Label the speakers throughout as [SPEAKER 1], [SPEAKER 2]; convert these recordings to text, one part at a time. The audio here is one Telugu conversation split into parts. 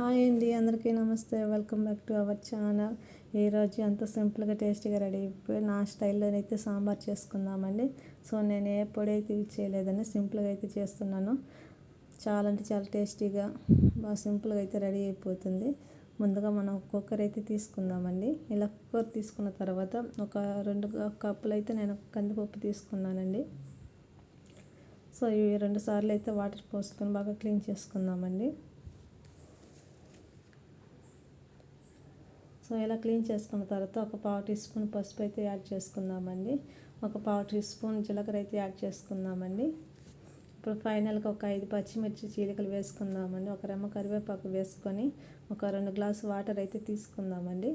[SPEAKER 1] హాయ్ అండి అందరికీ నమస్తే. Welcome back to our channel. ఈరోజు అంత సింపుల్గా టేస్టీగా రెడీ అయిపోయి నా స్టైల్లోనైతే సాంబార్ చేసుకుందామండి. సో నేను ఏ పొడి అయితే యూజ్ చేయలేదని సింపుల్గా అయితే చేస్తున్నాను. చాలా అంటే చాలా టేస్టీగా బాగా సింపుల్గా అయితే రెడీ అయిపోతుంది. ముందుగా మనం కుక్కర్ అయితే తీసుకుందామండి. ఇలా కుక్కర్ తీసుకున్న తర్వాత ఒక రెండు కప్పులు అయితే నేను కందిపప్పు తీసుకున్నానండి. సో ఇవి రెండు సార్లు అయితే వాటర్ పోసుకొని బాగా క్లీన్ చేసుకుందామండి. సో ఇలా క్లీన్ చేసుకున్న తర్వాత ఒక పావు టీ స్పూన్ పసుపు అయితే యాడ్ చేసుకుందామండి. ఒక పావు టీ స్పూన్ జీలకర్ర అయితే యాడ్ చేసుకుందామండి. ఇప్పుడు ఫైనల్గా ఒక ఐదు పచ్చిమిర్చి చీలికలు వేసుకుందామండి. ఒక రెమ్మ కరివేపాకు వేసుకొని ఒక రెండు గ్లాసు వాటర్ అయితే తీసుకుందామండి.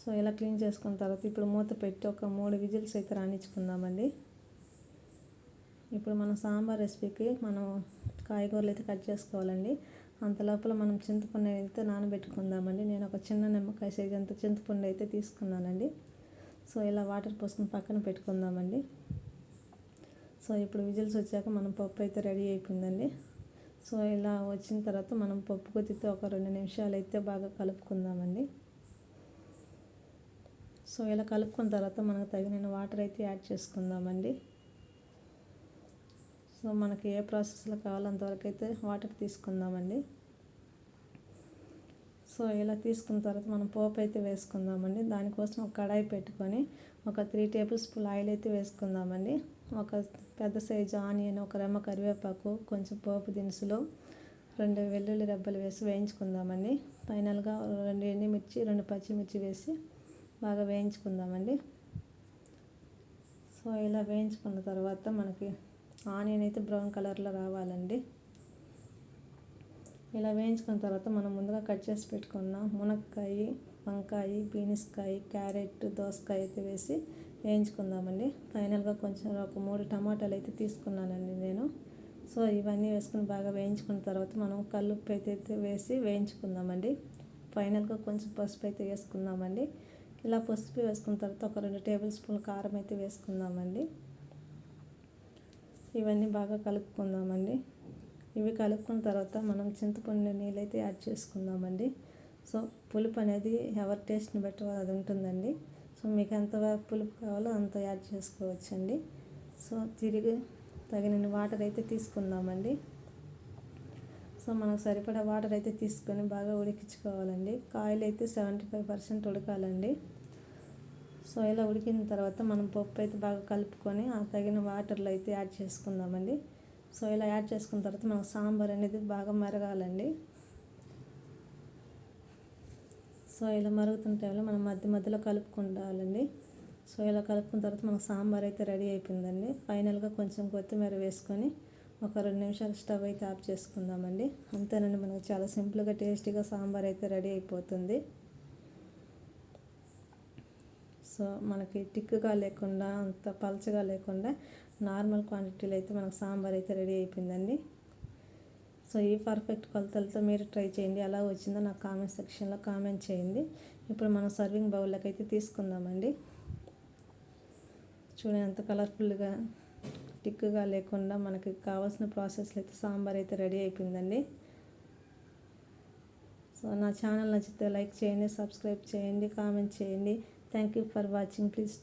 [SPEAKER 1] సో ఇలా క్లీన్ చేసుకున్న తర్వాత ఇప్పుడు మూత పెట్టి ఒక మూడు విజిల్స్ అయితే రాణించుకుందామండి. ఇప్పుడు మన సాంబార్ రెసిపీకి మనం కాయగూరలు అయితే కట్ చేసుకోవాలండి. అంత లోపల మనం చింతపండు అయితే నానబెట్టుకుందామండి. నేను ఒక చిన్న నిమ్మకాయ సైజ్ అంత చింతపండు అయితే తీసుకున్నానండి. సో ఇలా వాటర్ పోసుకుని పక్కన పెట్టుకుందామండి. సో ఇప్పుడు విజిల్స్ వచ్చాక మనం పప్పు అయితే రెడీ అయిపోయిందండి. సో ఇలా వచ్చిన తర్వాత మనం పప్పు కొద్దితో ఒక రెండు నిమిషాలు అయితే బాగా కలుపుకుందామండి. సో ఇలా కలుపుకున్న తర్వాత మనకు తగిన వాటర్ అయితే యాడ్ చేసుకుందామండి. సో మనకి ఏ ప్రాసెస్లో కావాలంతవరకు అయితే వాటర్ తీసుకుందామండి. సో ఇలా తీసుకున్న తర్వాత మనం పోపు అయితే వేసుకుందామండి. దానికోసం ఒక కడాయి పెట్టుకొని ఒక త్రీ టేబుల్ స్పూన్ ఆయిల్ అయితే వేసుకుందామండి. ఒక పెద్ద సైజు ఆనియన్ ఒక రెమ్మ కరివేపాకు కొంచెం పోపు దినుసులు రెండు వెల్లుల్లి రెబ్బలు వేసి వేయించుకుందామండి. ఫైనల్గా రెండు ఎండిమిర్చి రెండు పచ్చిమిర్చి వేసి బాగా వేయించుకుందామండి. సో ఇలా వేయించుకున్న తర్వాత మనకి ఆనియన్ అయితే బ్రౌన్ కలర్లో రావాలండి. ఇలా వేయించుకున్న తర్వాత మనం ముందుగా కట్ చేసి పెట్టుకున్న మునక్కాయ వంకాయ బీనిస్కాయ క్యారెట్ దోసకాయ అయితే వేసి వేయించుకుందామండి. ఫైనల్గా కొంచెం ఒక మూడు టమాటాలు అయితే తీసుకున్నానండి నేను. సో ఇవన్నీ వేసుకుని బాగా వేయించుకున్న తర్వాత మనం కల్లుప్పు అయితే వేసి వేయించుకుందామండి. ఫైనల్గా కొంచెం పసుపు అయితే వేసుకుందామండి. ఇలా పసుపు వేసుకున్న తర్వాత ఒక రెండు టేబుల్ స్పూన్ కారం అయితే వేసుకుందామండి. ఇవన్నీ బాగా కలుపుకుందామండి. ఇవి కలుపుకున్న తర్వాత మనం చింతపండు నీళ్ళైతే యాడ్ చేసుకుందామండి. సో పులుపు అనేది ఎవరి టేస్ట్ని బట్టి అది ఉంటుందండి. సో మీకు ఎంత పులుపు కావాలో అంత యాడ్ చేసుకోవచ్చండి. సో తిరిగి తగిన వాటర్ అయితే తీసుకుందామండి. సో మనకు సరిపడా వాటర్ అయితే తీసుకొని బాగా ఉడికించుకోవాలండి. కాయలు అయితే సెవెంటీ ఫైవ్ పర్సెంట్ ఉడకాలండి. సో ఇలా ఉడికిన తర్వాత మనం పప్పు అయితే బాగా కలుపుకొని ఆ తగిన వాటర్లో అయితే యాడ్ చేసుకుందామండి. సో ఇలా యాడ్ చేసుకున్న తర్వాత మనకు సాంబార్ అనేది బాగా మరగాలండి. సో ఇలా మరుగుతున్న టైంలో మనం మధ్య మధ్యలో కలుపుకుంటాలండి సో ఇలా కలుపుకున్న తర్వాత మనకు సాంబార్ అయితే రెడీ అయిపోయిందండి. ఫైనల్గా కొంచెం కొత్తిమీర వేసుకొని ఒక రెండు నిమిషాలు స్టవ్ అయితే ఆఫ్ చేసుకుందామండి. అంతేనండి మనకు చాలా సింపుల్గా టేస్టీగా సాంబార్ అయితే రెడీ అయిపోతుంది. సో మనకి టిక్కుగా లేకుండా అంత పలచగా లేకుండా నార్మల్ క్వాంటిటీలో అయితే మనకు సాంబార్ అయితే రెడీ అయిపోయిందండి. సో ఈ పర్ఫెక్ట్ కొలతలతో మీరు ట్రై చేయండి. ఎలా వచ్చిందో నాకు కామెంట్ సెక్షన్లో కామెంట్ చేయండి. ఇప్పుడు మనం సర్వింగ్ బౌల్లోకి అయితే తీసుకుందామండి. చూడండి ఎంత కలర్ఫుల్గా టిక్కుగా లేకుండా మనకి కావాల్సిన ప్రాసెస్లో అయితే సాంబార్ అయితే రెడీ అయిపోయిందండి. సో నా ఛానల్ నచ్చితే లైక్ చేయండి సబ్స్క్రైబ్ చేయండి కామెంట్ చేయండి. Thank you for watching. Please